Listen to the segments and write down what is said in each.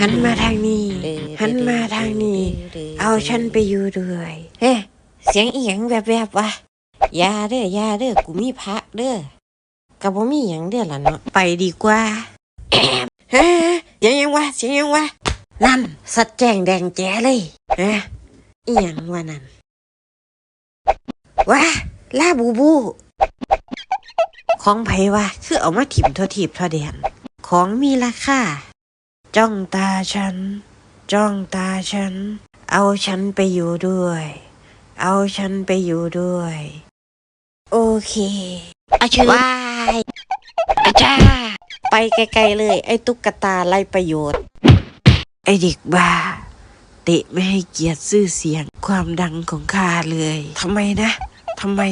หันมาทางนี้ หันมาทางนี้ เอาฉันไปอยู่ด้วยเฮ้ยเสียงอีหยังแบบแบบๆวะอยาเด้ออยาเด้อกูมีพระเด้อกับบ่มีหยังเด้อล่ะเนาะไปดีกว่าเฮ้ยเสียงหยังวะเสียงหยังวะนั่นสัตว์แจงแดงแจ๋เลยฮะอีหยังวะนั่นว้าลาบูบู ของไผวะคือเอามาถิ่มเทอถีบเทอแดน ของมีราคาจ้องตาฉัน จ้องตาฉัน เอาฉันไปอยู่ด้วย เอาฉันไปอยู่ด้วย โอเคอาชื่อว้ายอาจ้าไปไกลๆเลย ไอ้ตุ๊กตาไรประโยชน์ ไอเด็กบ้า เตะไม่ให้เกียรติชื่อเสียงความดังของข้าเลยทำไมนะทำไม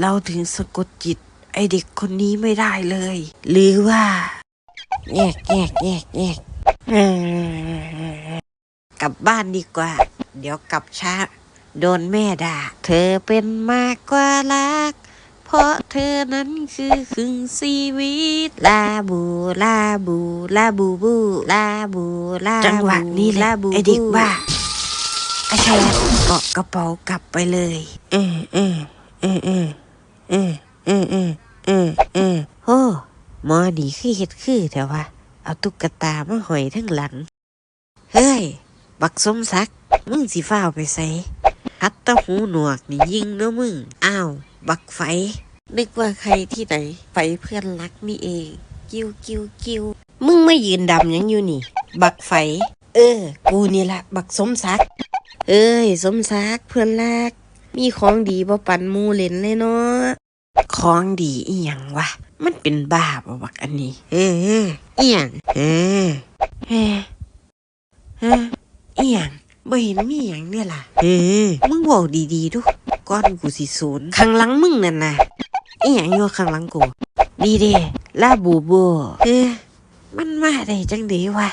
เราถึงสะกดจิต ไอเด็กคนนี้ไม่ได้เลย หรือว่า แยกแยกแยกแยกกลับบ้านดีกว่า เดี๋ยวกลับช้า โดนแม่ด่า เธอเป็นมากกว่ารัก เพราะเธอนั้นคือครึ่งชีวิต ลาบูลาบูลาบูบู ลาบูลาบูจังหวะนี้แหละลาบูไอ้เด็กบ้าอาชาเกาะกระเป๋ากลับไปเลย เออเออเออเออเออเออเออเออเออโอ้ หมอดีคือเฮ็ดคือแต่ว่า เอาตุ๊กตามาหอยทั้งหลัง เฮ้ย บักสมศักดิ์มึงสิฟ้าวไปใส่ฮัตตะหูหนวกนี่ยิงเนาะมึง อ้าว บักไฟ นึกว่าใครที่ไหน ไฟเพื่อนรักนี่เอง กิ้วกิ้วกิ้วมึงไม่ยืนดำยังอยู่นี่ บักไฟ เออ กูนี่ละบักสมศักดิ์เอ้ย สมศักดิ์เพื่อนรัก มีของดีบ่ปันมูเล่นเลยเนาะ ของดีอีหยังวะ มันเป็นบ้าบ่บักอันนี้ เอออีหยังเออเฮ้ฮะอีหยังบ่เห็นมีหยังเนี่ยล่ะ เออมึงบอกดีๆดูก้อนกูสิศูนย์ข้างหลังมึงนั่นน่ะอีหยังอยู่ข้างหลังกูดีเด้ลาบูโบเออมันมาได้จังไดวะ